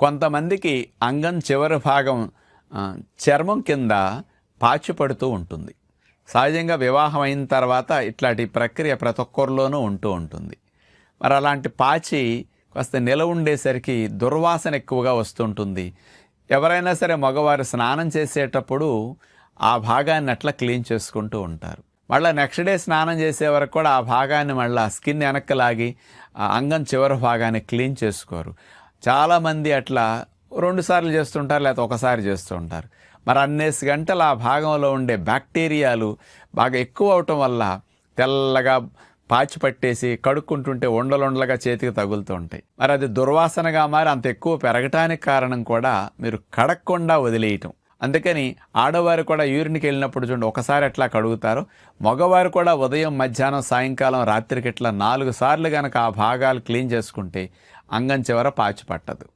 కొంతమందికి అంగం చివరి భాగం చర్మం కింద పాచి పడుతూ ఉంటుంది. సహజంగా వివాహం అయిన తర్వాత ఇట్లాంటి ప్రక్రియ ప్రతి ఒక్కరిలోనూ ఉంటూ ఉంటుంది. మరి అలాంటి పాచి కాస్త నిలవ ఉండేసరికి దుర్వాసన ఎక్కువగా వస్తుంటుంది ఎవరైనా సరే మగవారు స్నానం చేసేటప్పుడు ఆ భాగాన్ని అట్లా క్లీన్ చేసుకుంటూ ఉంటారు. మళ్ళీ నెక్స్ట్ డే స్నానం చేసే వరకు కూడా ఆ భాగాన్ని మళ్ళీ స్కిన్ వెనక్కి లాగి ఆ అంగం చివరి భాగాన్ని క్లీన్ చేసుకోరు. చాలామంది అట్లా రెండుసార్లు చేస్తుంటారు లేకపోతే ఒకసారి చేస్తూ ఉంటారు మరి అన్నేసి గంటలు ఆ భాగంలో ఉండే బ్యాక్టీరియాలు బాగా ఎక్కువ అవటం వల్ల తెల్లగా పాచి పట్టేసి కడుక్కుంటుంటే ఉండలుండలుగా చేతికి తగులుతూ ఉంటాయి. మరి అది దుర్వాసనగా మారి అంత ఎక్కువ పెరగటానికి కారణం కూడా మీరు కడక్కుండా వదిలేయటం. అందుకని ఆడవారు కూడా యూరిన్కి వెళ్ళినప్పుడు చూడండి ఒకసారి ఎట్లా కడుగుతారు మగవారు కూడా ఉదయం మధ్యాహ్నం సాయంకాలం రాత్రికి ఇట్లా నాలుగు సార్లు కనుక ఆ భాగాలు క్లీన్ చేసుకుంటే అంగం చివర పాచి పట్టదు.